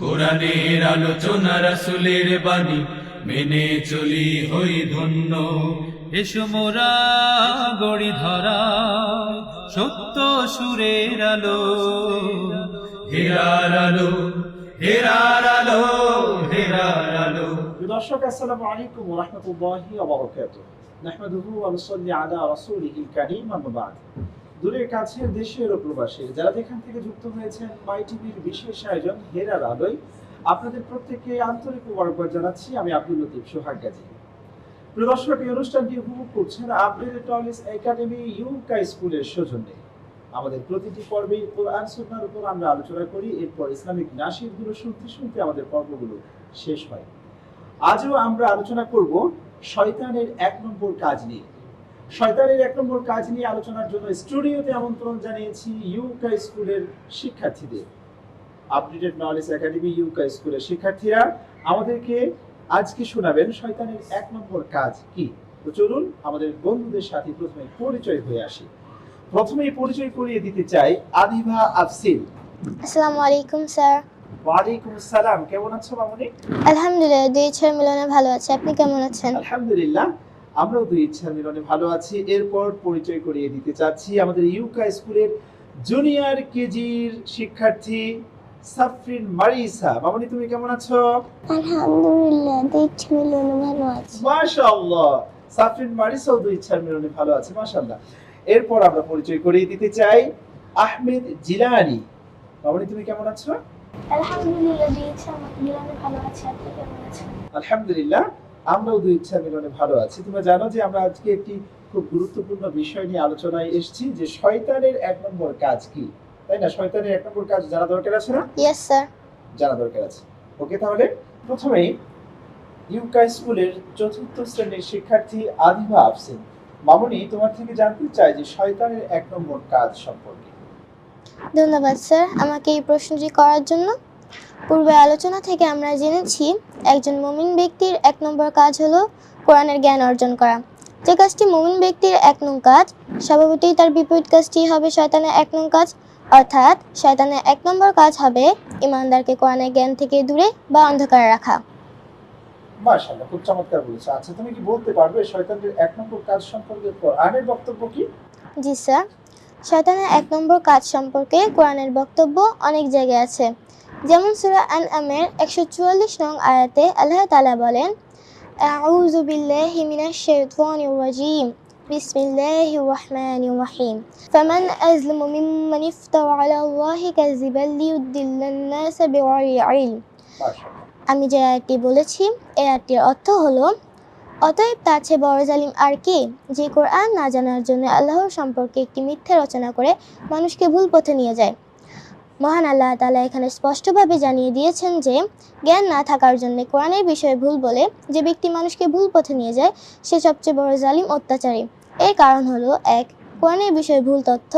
কোরআনের আলোচনা রাসুলের বাণী মেনে চলি হই ধন্য। এসো মোরা গড়ি ধরা সত্য সুরের আলো। হেরার আলো হেরার আলো হেরার আলো। দর্শক আসসালামু আলাইকুম ওয়া রাহমাতুল্লাহি ওয়া বারাকাতুহু। নাহমাদুহু ওয়া নুসাল্লি আলা রাসূলিহিল কারীম আম্মা বা'দ। দূরের কাছের দেশের ও প্রবাসী যারা যেখান থেকে যুক্ত হয়েছেন মাই টিভির বিশেষ আয়োজন হেরার আলোয়। আপনাদের প্রত্যেককে আন্তরিক মোবারকবাদ জানাচ্ছি। আমি আব্দুল লতিফ সোহাগ গাজী। প্রিয় দর্শক, এই অনুষ্ঠানটি উপভোগ করছেন আব্দুল টলিস একাডেমি ইউকা স্কুলের সৌজন্যে। আমাদের প্রতিটি পর্বে কোরআন, সুন্নাহর উপর আমরা আলোচনা করি। এরপর ইসলামিক নাসিরগুলো শুনতে শুনতে আমাদের পর্বগুলো শেষ হয়। আজও আমরা আলোচনা করব শয়তানের এক নম্বর কাজ নিয়ে। শয়তানের এক নম্বর কাজ নিয়ে আলোচনার জন্য স্টুডিওতে আমন্ত্রণ জানিয়েছি ইউকা স্কুলের শিক্ষার্থীদের। আপডেটেড নলেজ একাডেমি ইউকা স্কুলের শিক্ষার্থীরা আমাদেরকে আজকে শোনাবেন শয়তানের এক নম্বর কাজ কি? তো চলুন আমাদের বন্ধুদের সাথে প্রথমে পরিচয় হয়ে আসি। প্রথমেই পরিচয় করিয়ে দিতে চাই আদিভা আফসিল আসসালামু আলাইকুম স্যার। ওয়ালাইকুম আসসালাম। কেমন আছো মামনি? আলহামদুলিল্লাহ দুই ছেলে মিলনে ভালো আছে। আপনি কেমন আছেন? আলহামদুলিল্লাহ। আমরাও দুই ইচ্ছা মিলনে ভালো আছি। এরপর পরিচয় করিয়ে দিতে চাচ্ছি আমাদের ইউকা স্কুলের জুনিয়র কেজির শিক্ষার্থী সাফরিন মারিসা। মামনি তুমি কেমন আছো? আলহামদুলিল্লাহ দুই ছেলে মিলনে ভালো আছে। মাশাআল্লাহ সাফরিন মারিসাও দুই ইচ্ছা মিলনে ভালো আছে মাশাআল্লাহ। এরপর আমরা পরিচয় করিয়ে দিতে চাই আহমেদ জিলানি। মামনি তুমি কেমন আছো? আলহামদুলিল্লাহ দুই ছেলে মিলনে ভালো আছে। আপনি কেমন আছেন? আলহামদুলিল্লাহ। আমরাও দুই ইচ্ছা মিলনে ভালো আছি। তোমরা জানো যে আমরা আজকে একটি খুব গুরুত্বপূর্ণ বিষয় নিয়ে আলোচনায় এসেছি যে শয়তানের এক নম্বর কাজ কি? তাই না? শয়তানের এক নম্বর কাজ জানা দরকার আছে না? ইয়েস স্যার জানা দরকার আছে। ওকে তাহলে প্রথমেই ইউকা স্কুলের চতুর্থ শ্রেণির শিক্ষার্থী আদিবা আফসিন। মামনি তোমার থেকে জানতে চাই যে শয়তানের এক নম্বর কাজ সম্পর্কে। ধন্যবাদ স্যার আমাকে এই প্রশ্নটি করার জন্য। পূর্বে আলোচনা থেকে আমরা জেনেছি একজন মুমিন ব্যক্তির এক নম্বর কাজ হলো কোরআনের জ্ঞান অর্জন করা। যে কাজটি মুমিন ব্যক্তির এক নং কাজ স্বভাবতই তার বিপরীত কাজটি হবে শয়তানের এক নং কাজ অর্থাৎ শয়তানের এক নম্বর কাজ হবে ইমানদারকে কোরআনের জ্ঞান থেকে দূরে বা অন্ধকারে রাখা। মাশাআল্লাহ খুব চমৎকার বলেছ। আচ্ছা তুমি কি বলতে পারবে শয়তানের এক নম্বর কাজ সম্পর্কে? কোরআনের বক্তব্য কি? জি স্যার শয়তানের এক নম্বর কাজ সম্পর্কে কোরআনের বক্তব্য অনেক জায়গায় আছে। যেমন সুরা আন আমের একশো চুয়াল্লিশ নং আয়াতে আল্লাহ তাআলা বলেন আউযু বিল্লাহি মিনাশ শাইতানির রাজিম। বিসমিল্লাহির রহমানির রহিম। ফামান আযলামু মিম্মান ইফতারা আলা আল্লাহি কাযিবান লিয়ুদিল্লান নাস বিগাইরি ইলম। মাশাআল্লাহ। আমি যে আয়াতটি বলেছি এই আয়াতটির অর্থ হলো অতএব তার চেয়ে বড় জালিম আর কে যে কোরআন না জানার জন্য আল্লাহর সম্পর্কে একটি মিথ্যা রচনা করে মানুষকে ভুল পথে নিয়ে যায়? মহান আল্লাহ তালা এখানে স্পষ্টভাবে জানিয়ে দিয়েছেন যে, জ্ঞান না থাকার জন্য কোরআনের বিষয়ে ভুল বলে যে ব্যক্তি মানুষকে ভুল পথে নিয়ে যায়, সে সবচেয়ে বড় জালিম অত্যাচারী। এর কারণ হলো, এক, কোরআনের বিষয়ে ভুল তথ্য,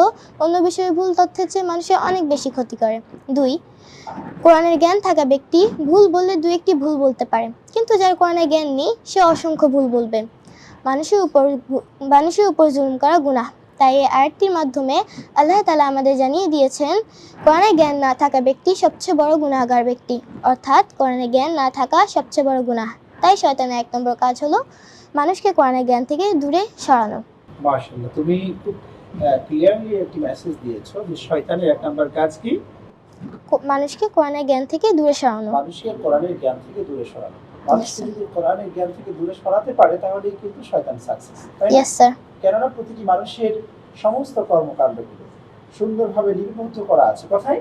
অন্য বিষয়ে ভুল তথ্যের চেয়ে মানুষের অনেক বেশি ক্ষতি করে। দুই, কোরআনের জ্ঞান থাকা ব্যক্তি ভুল বললে দু একটি ভুল বলতে পারে, কিন্তু যার কোরআনের জ্ঞান নেই, সে অসংখ্য ভুল বলবে। মানুষের উপর মানুষের উপর জুলুম করা গুনাহ। তাই এই আয়াতটির মাধ্যমে আল্লাহ তালা আমাদের জানিয়ে দিয়েছেন কোরআনের জ্ঞান না থাকা ব্যক্তি সবচেয়ে বড় গুনাহগার ব্যক্তি। অর্থাৎ কোরআনের জ্ঞান না থাকা সবচেয়ে বড় গুনাহ। তাই শয়তানের এক নম্বর কাজ হলো মানুষকে কোরআনের জ্ঞান থেকে দূরে সরানো। মাশাআল্লাহ তুমি খুব ক্লিয়ারলি একটি মেসেজ দিয়েছ যে শয়তানের এক নাম্বার কাজ কি? মানুষকে কোরআনের জ্ঞান থেকে দূরে সরানো। মানুষকে কোরআনের জ্ঞান থেকে দূরে সরানো। মানুষকে যদি কোরআনের জ্ঞান থেকে দূরে সরাতে পারে তাহলেই কিন্তু শয়তান সাকসেস ইয়েস স্যার কেননা প্রতিটি মানুষের সমস্ত কর্মকাণ্ডগুলো সুন্দরভাবে লিপিবদ্ধ করা আছে। কোথায়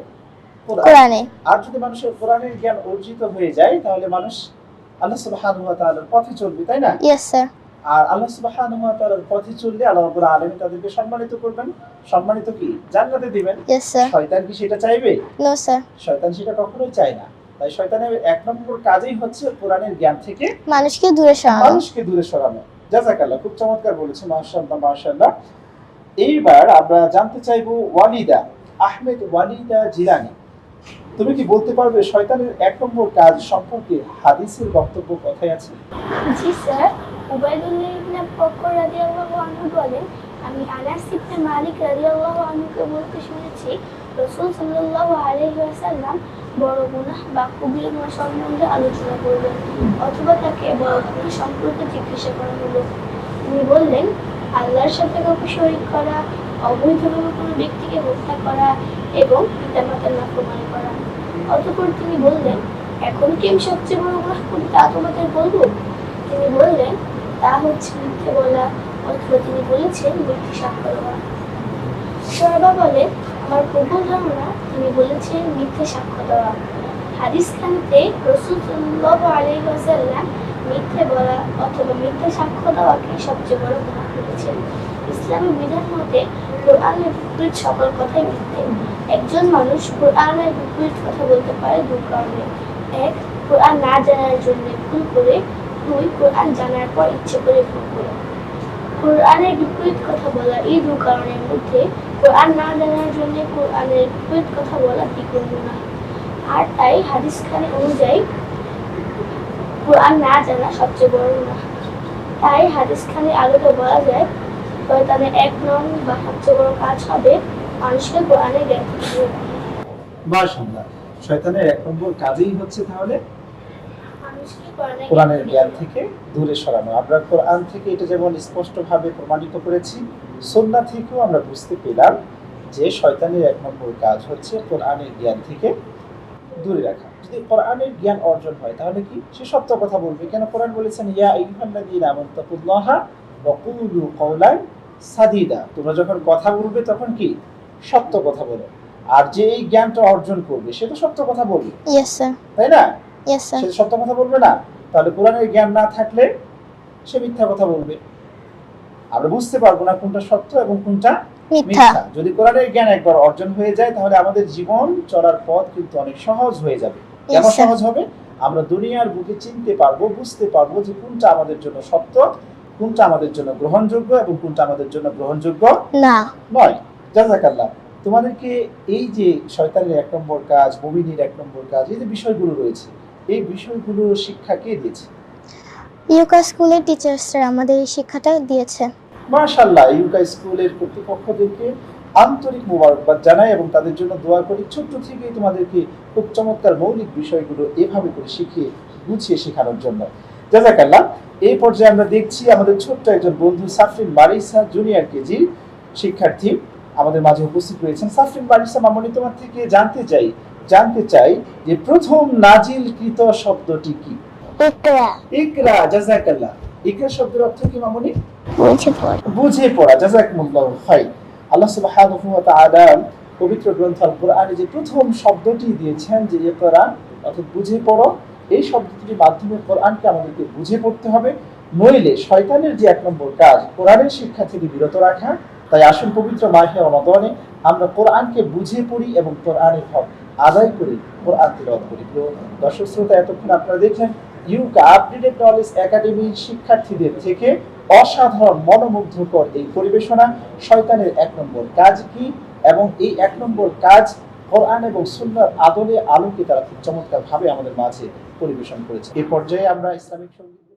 কোরআন। আর যদি মানুষের কোরআনের জ্ঞান অর্জিত হয়ে যায় তাহলে মানুষ আল্লাহ সুবহানাহু ওয়া তাআলার পথে চলবে তাই না? ইয়েস স্যার আর আল্লাহ সুবহানাহু ওয়া তাআলার পথে চললে আল্লাহ রাব্বুল আলামিন তাদেরকে সম্মানিত করবেন। সম্মানিত কি? জান্নাতে দিবেন। ইয়েস স্যার শয়তান কি সেটা চাইবে? নো স্যার শয়তান সেটা কখনোই চায় না। তাই শয়তানের এক নম্বর কাজই হচ্ছে কোরআনের জ্ঞান থেকে মানুষকে দূরে সরানো। মানুষকে দূরে সরানো। জাজাকাল্লাহ খুব চমৎকার বলেছে মাশাআল্লাহ মাশাআল্লাহ। এইবার আমরা জানতে চাইব ওয়ালিদা, আহমেদ ওয়ালিদা জিলানি। তুমি কি বলতে পারবে শয়তানের এক নম্বর কাজ সম্পর্কে হাদিসের বক্তব্য কথায় আছে? জি স্যার উবাইদুল্লাহ ইবনে বকর রাদিয়াল্লাহু আনহু বলেন, আমি আনাস ইবনে মালিক রাদিয়াল্লাহু বলতে শুনেছি, রসুল সাল্লাহ আলহিহাসাল্লাম বড় গুনাহ বা কবির গুনাহ সম্বন্ধে আলোচনা করলেন অথবা তাকে বড় গুনাহ সম্পর্কে জিজ্ঞাসা করা হলো। তিনি বললেন, আল্লাহর সাথে কাউকে শরীক করা, অবৈধভাবে কোনো ব্যক্তিকে হত্যা করা এবং পিতা মাতার পিতামাতার নাফরমানি করা। অতঃপর তিনি বললেন, এখন কি আমি সবচেয়ে বড় গুনাহ করি তা তোমাদের বলব? তিনি বললেন, তা হচ্ছে মিথ্যে বলা, অথবা তিনি বলেছেন মিথ্যে সাক্ষ্য দেওয়া সরবা বলে আমার প্রবল ধারণা তিনি বলেছেন, মিথ্যে সাক্ষ্য দেওয়া। হাদিস খানিতে রসুল সাল্লাহ আলাইহি মিথ্যে বলা অথবা মিথ্যে সাক্ষ্য দেওয়াকে সবচেয়ে বড় গুনাহ করেছেন ইসলামী বিধান মতে, কোরআনের বিপরীত সকল কথাই মিথ্যে। একজন মানুষ কোরআনের বিপরীত কথা বলতে পারে দু কারণে। এক, কোরআন না জানার জন্য ভুল করে, দুই, কোরআন জানার পর ইচ্ছে করে ভুল করে। কোরআনের বিপরীত কথা বলা এই দু কারণের মধ্যে কোরআন না জানার জন্য কোরআনের বিপরীত কথা বলা দ্বিগুণ গুনাহ আর তাই হাদিস খানে অনুযায়ী কোরআন না জানা সবচেয়ে বড় গুনাহ। তাই হাদিস খানে আলোতে বলা যায় শয়তানের এক নং বা সবচেয়ে বড় কাজ হবে মানুষকে কোরআনের জ্ঞান মাশাআল্লাহ। শয়তানের এক নম্বর কাজেই হচ্ছে তাহলে কোরআনের জ্ঞান থেকে দূরে সরানো। আমরা কোরআন থেকে এটা যেমন স্পষ্টভাবে প্রমাণিত করেছি সন্না থেকেও আমরা বুঝতে পেলাম যে শয়তানের এক নম্বর কাজ হচ্ছে কোরআনের জ্ঞান থেকে দূরে রাখা। যদি কোরআনের জ্ঞান অর্জন হয় তাহলে কি সে সত্য কথা বলবে? কেন কোরআন বলেছেন ইয়া আইয়ুহাল্লাযীনা আমানুত্তাকুল্লাহা ওয়া কুলু কওলান সাদিদা তোমরা যখন কথা বলবে তখন কি? সত্য কথা বলো। আর যে এই জ্ঞানটা অর্জন করবে সে তো সত্য কথা বলবে। তাই না? সে সত্য কথা বলবে না? তাহলে কোরআনের জ্ঞান না থাকলে সে মিথ্যা কথা বলবে। আমরা বুঝতে পারব না কোনটা সত্য এবং কোনটা মিথ্যা। যদি কোরআনের জ্ঞান একবার অর্জন হয়ে যায় তাহলে আমাদের জীবন চলার পথ কিন্তু অনেক সহজ হয়ে যাবে। কেমন সহজ হবে? আমরা দুনিয়ার বুকে চিনতে পারব বুঝতে পারব যে কোনটা আমাদের জন্য সত্য কোনটা আমাদের জন্য গ্রহণযোগ্য এবং কোনটা আমাদের জন্য গ্রহণযোগ্য না। নয়। জাজাকাল্লাহ তোমাদেরকে এই যে শয়তানের এক নম্বর কাজ মুমিনের এক নম্বর কাজ এই যে বিষয়গুলো রয়েছে এই বিষয়গুলো শিক্ষা কে দিয়েছে? ইউকা স্কুলের টিচার্সরা আমাদের এই শিক্ষাটা দিয়েছে। মাশাল্লাহ ইউকা স্কুলের কর্তৃপক্ষদেরকে আন্তরিক মোবারকবাদ জানাই এবং তাদের জন্য দোয়া করি ছোট্ট থেকেই তোমাদেরকে খুব চমৎকার মৌলিক বিষয়গুলো এভাবে করে শিখিয়ে গুছিয়ে শেখানোর জন্য। জাজাকাল্লাহ এই পর্যায়ে আমরা দেখছি আমাদের ছোট্ট একজন বন্ধু সাফরিন মারিসা জুনিয়র কেজি শিক্ষার্থী। আমাদের মাঝে উপস্থিত রয়েছেন সাফরিন মারিসা মামনি তোমার থেকে জানতে চাই জানতে চাই যে প্রথম নাজিলকৃত শব্দটি কি? ইকরা। ইকরা জাজাকাল্লাহ ইকরা শব্দের অর্থ কি মামনি? বুঝে পড়। বুঝে পড়া জাযাকুমুল্লাহু। খাইর আল্লাহ সুবহানাহু ওয়া তাআলা পবিত্র গ্রন্থ আল কোরআনে যে প্রথম শব্দটি দিয়েছেন যে ইকরা অর্থাৎ বুঝে পড়ো এই শব্দটির মাধ্যমে কোরআনকে আমাদেরকে বুঝে পড়তে হবে। নইলে শয়তানের যে এক নম্বর কাজ কোরআনের শিক্ষা থেকে বিরত রাখা। তাই আসুন পবিত্র মাহে রমাদানে আমরা কোরআনকে বুঝে পড়ি এবং কোরআনের হক আদায় করি কোরআন তিলাওয়াত করি দর্শক শ্রোতা, এতক্ষণ আপনারা দেখলেন ইউকা আপডেটেড নলেজ শিক্ষার্থীদের থেকে অসাধারণ, মনোমুগ্ধকর এই পরিবেশনা। শয়তানের এক নম্বর কাজ কি এবং এই এক নম্বর কাজ কোরআন এবং সুন্নার আদলে আলোকে তারা খুব চমৎকার ভাবে আমাদের মাঝে পরিবেশন করেছে। এই পর্যায়ে আমরা ইসলামিক সংগীত